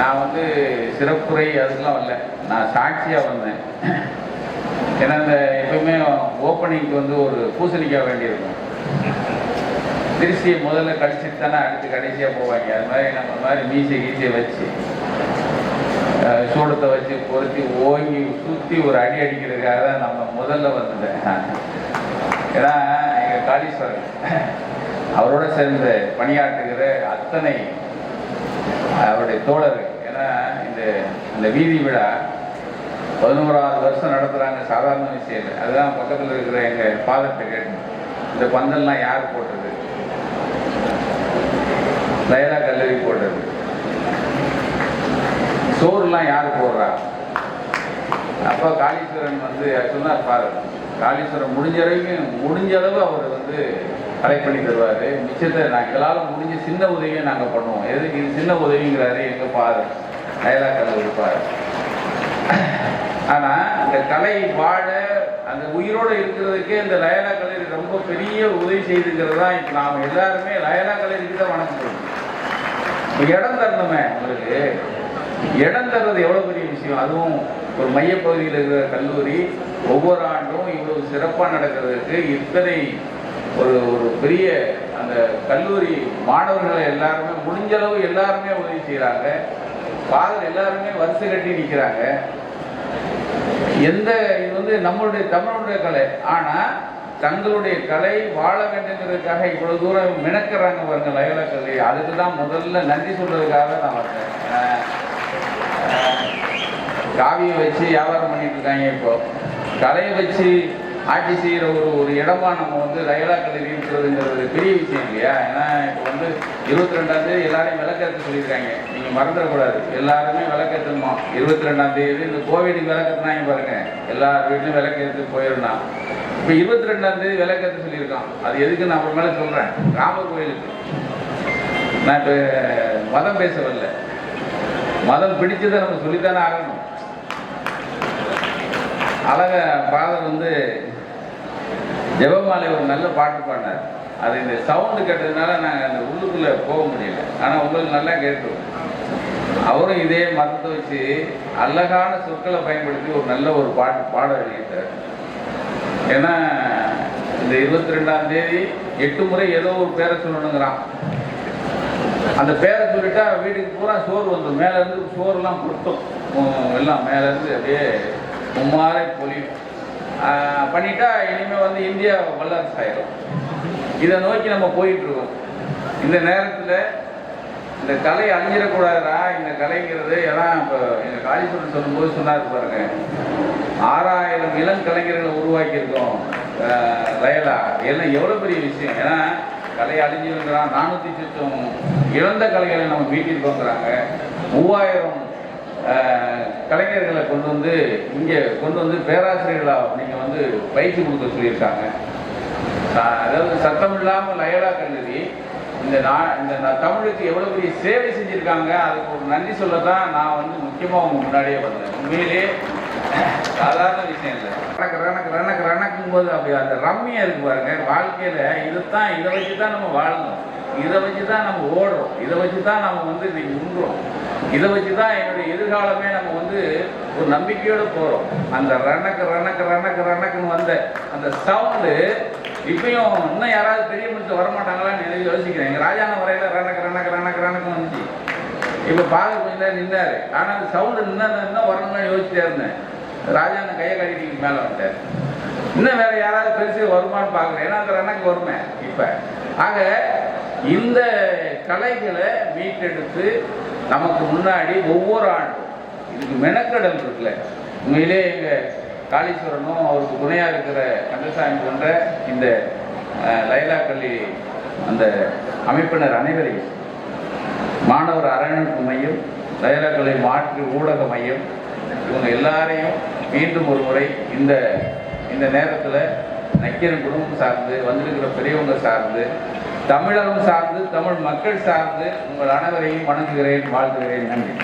நான் வந்து சிறப்புரை அதுக்கெல்லாம் வரல. நான் சாட்சியாக வந்தேன். ஏன்னா இந்த எப்பவுமே ஓப்பனிங்க்கு வந்து ஒரு பூசணிக்காக வேண்டியிருக்கும். திருச்சியை முதல்ல கடிச்சிட்டு தானே அடுத்து கடைசியாக போவாங்க. அது மாதிரி நம்ம மாதிரி மீசை கீசையை வச்சு சூடத்தை வச்சு பொருத்தி ஓங்கி சுற்றி ஒரு அடி அடிக்கிறதுக்காக தான் நம்ம முதல்ல வந்துட்டேன் ஏன்னா எங்கள் காளீஸ்வரன் அவரோட சேர்ந்து பணியாற்றுகிற அத்தனை அவருடைய தோழர்கள் ஏன்னா இந்த இந்த வீதி விழா பதினோராவது வருஷம் நடத்துகிறாங்க சாதாரண விஷயம் இல்லை. அதுதான் பக்கத்தில் இருக்கிற எங்கள் ஃபாதர்கிட்ட கேட்டேன். இந்த பந்தல்லாம் யார் போட்டது? லயலா கல்லூரி போட்டது. சோறுலாம் யார் போடுறா? அப்போ காளீஸ்வரன் வந்து சொன்னார் ஃபாதர் காளீஸ்வரன் முடிஞ்ச வரைக்கும் முடிஞ்ச அளவு அவர் வந்து கலெக்ட் பண்ணி தருவார். மிச்சத்தை நான் எங்களால் முடிஞ்ச சின்ன உதவியை நாங்கள் பண்ணுவோம். எதுக்கு இது சின்ன உதவிங்கிறாரு? எங்கள் பாரு. லயலா கல்லூரி இருப்பார் ஆனால் இந்த கலை வாழ அந்த உயிரோடு இருக்கிறதுக்கே இந்த லயலா கல்லூரி ரொம்ப பெரிய உதவி செய்துங்கிறது தான் இப்போ நாம் எல்லாருமே லயலா கல்லூரிக்கு தான் வணக்கம் சொல்லணும். இப்போ இடம் தரணுமே உங்களுக்கு இடம் தர்றது எவ்வளோ பெரிய விஷயம்? அதுவும் ஒரு மையப்பகுதியில் இருக்கிற கல்லூரி ஒவ்வொரு ஆண்டும் இவ்வளவு சிறப்பாக நடக்கிறதுக்கு இத்தனை ஒரு ஒரு பெரிய அந்த கல்லூரி மாணவர்களை எல்லாருமே முடிஞ்ச அளவு எல்லாருமே உதவி செய்கிறாங்க காதல் எல்லாருமே வரிசை கட்டி நிற்கிறாங்க எந்த இது வந்து நம்மளுடைய தமிழனுடைய கலை. ஆனால் தங்களுடைய கலை வாழ வேண்டுங்கிறதுக்காக இவ்வளவு தூரம் மினக்கிறாங்க பாருங்க லயலா அதுக்கு தான் முதல்ல நன்றி சொல்றதுக்காக நான் வந்தேன். காவியை வச்சு வியாபாரம் பண்ணிட்டு இருக்காங்க இப்போ. கலையை வச்சு ஆட்சி செய்கிற ஒரு ஒரு இடமா நம்ம வந்து ரயிலா கல்லூரி இருக்கிறதுங்கிறது பெரிய விஷயம் இல்லையா? ஏன்னா இப்போ வந்து இருபத்தி ரெண்டாம் தேதி எல்லாரையும் விளக்கேற்ற சொல்லியிருக்காங்க. நீங்கள் மறந்துடக்கூடாது எல்லாருமே விளக்கேற்றணுமா? இருபத்தி ரெண்டாம் தேதி இந்த கோவிட் விளக்கத்துனாங்க பாருங்க. எல்லார் வீட்லையும் விளக்கேற்று போயிடணும். இப்போ இருபத்தி ரெண்டாம் தேதி விளக்கேற்ற சொல்லியிருக்கான். அது எதுக்கு நான் அப்புறமேல சொல்கிறேன் ராமர் கோயிலுக்கு. நான் இப்போ மதம் பேச வரல. மதம் பிடிச்சதை நம்ம சொல்லித்தானே ஆகணும். அழக ஃபாதர் வந்து ஜெபமாலை ஒரு நல்ல பாட்டு பாடினார். அது இந்த சவுண்டு கேட்டதுனால நாங்கள் அந்த உள்ளுக்குள்ளே போக முடியல. ஆனால் உங்களுக்கு நல்லா கேட்கும். அவரும் இதே மதத்தை வச்சு அழகான சொற்களை பயன்படுத்தி ஒரு நல்ல ஒரு பாட்டு பாட வெளியிட்டார் ஏன்னா இந்த இருபத்தி ரெண்டாம் தேதி எட்டு முறை ஏதோ ஒரு பேரை சொல்லணுங்கிறான். அந்த பேரை சொல்லிட்டா வீட்டுக்கு பூரா சோறு வந்துடும் மேலேருந்து சோறுலாம் கொடுத்தோம் எல்லாம் மேலேருந்து அப்படியே உமாரை பொழியும் பண்ணிட்டா இனிமேல் வந்து இந்தியா வல்லரசு ஆயிடும் இதை நோக்கி நம்ம போயிட்டு இருக்கோம் இந்த நேரத்தில் இந்த கலை அழிஞ்சிடக்கூடாதுடா இந்த கலைங்கிறது ஏன்னா இப்போ எங்கள் காளீஸ்வரன் சொல்லும்போது சொன்னார் பாருங்க ஆறாயிரம் இளம் கலைஞர்களை உருவாக்கியிருக்கோம் ஆஹ், லயலா எல்லாம் எவ்வளோ பெரிய விஷயம். ஏன்னா கலை அழிஞ்சிருக்கிறான் நானூற்றி சுத்தம் இழந்த கலைகளை நம்ம மீட்டிருக்கோங்கிறாங்க. மூவாயிரம் கலைஞர்களை கொண்டு வந்து இங்கே கொண்டு வந்து பேராசிரியர்களாக நீங்கள் வந்து பயிற்சி கொடுக்க சொல்லியிருக்காங்க. அதாவது சத்தம் இல்லாமல் லயலா கல்லூரி இந்த நான் இந்த நான் தமிழுக்கு எவ்வளோ பெரிய சேவை செஞ்சுருக்காங்க அதுக்கு ஒரு நன்றி சொல்ல தான் நான் வந்து முக்கியமாக அவங்க முன்னாடியே வந்தேன். உண்மையிலே சாதாரண விஷயம் இல்லை. ரணக்கு ரணக்கு ரணக்கு ரணக்கும் போது அப்படி அந்த ரம்மியாக இருக்கு பாருங்க வாழ்க்கையில் இதுதான் இதை வச்சு தான் நம்ம வாழணும். இதை வச்சு தான் நம்ம ஓடுறோம். இதை வச்சு தான் நம்ம வந்து இன்னைக்கு உண்றோம் இதை வச்சு தான் என்னுடைய எதிர்காலமே நம்ம வந்து ஒரு நம்பிக்கையோடு போகிறோம் அந்த ரணக்கு ரணக்கு ரணக்கு ரணக்குன்னு வந்த அந்த சவுண்டு இப்பயும் இன்னும் யாராவது பெரிய மனுஷன் வரமாட்டாங்களான்னு எனக்கு யோசிக்கிறேன். எங்கள் ராஜான வரையில் ரணக்கு ரணக்கு ரணக்கு ரனக்கு வந்துச்சு. இப்போ பார்க்க கொஞ்சம் நேரம் ஆனால் அந்த சவுண்டு நின்னா இன்னும் வரணும்னு யோசிச்சுட்டே இருந்தேன். ராஜான கையை கட்டிட்டு மேலே வந்துட்டார். இன்னும் வேற யாராவது பெருசு வருமான்னு பார்க்குறேன் ஏன்னா அந்த ரணக்கு வருமே இப்போ. ஆக இந்த கலைகளை மீட்டெடுத்து நமக்கு முன்னாடி ஒவ்வொரு ஆண்டும் இதுக்கு மெனக்கடல் இருக்குல்ல. உண்மையிலே எங்கள் காளீஸ்வரனும் அவருக்கு துணையாக இருக்கிற கந்தசாமி போன்ற இந்த லைலா கல்லி அந்த அமைப்பினர் அனைவரையும் மாணவர் அரவணைப்பு மையம் லைலா கலை மாற்று ஊடக மையம் இவங்க எல்லாரையும் மீண்டும் ஒரு முறை இந்த இந்த நேரத்தில் நக்கீரன் குடும்பம் சார்ந்து வந்திருக்கிற பெரியவங்க சார்ந்து தமிழகம் சார்ந்து தமிழ் மக்கள் சார்ந்து உங்கள் அனைவரையும் வணங்குகிறேன் வாழ்த்துகிறேன். நன்றி.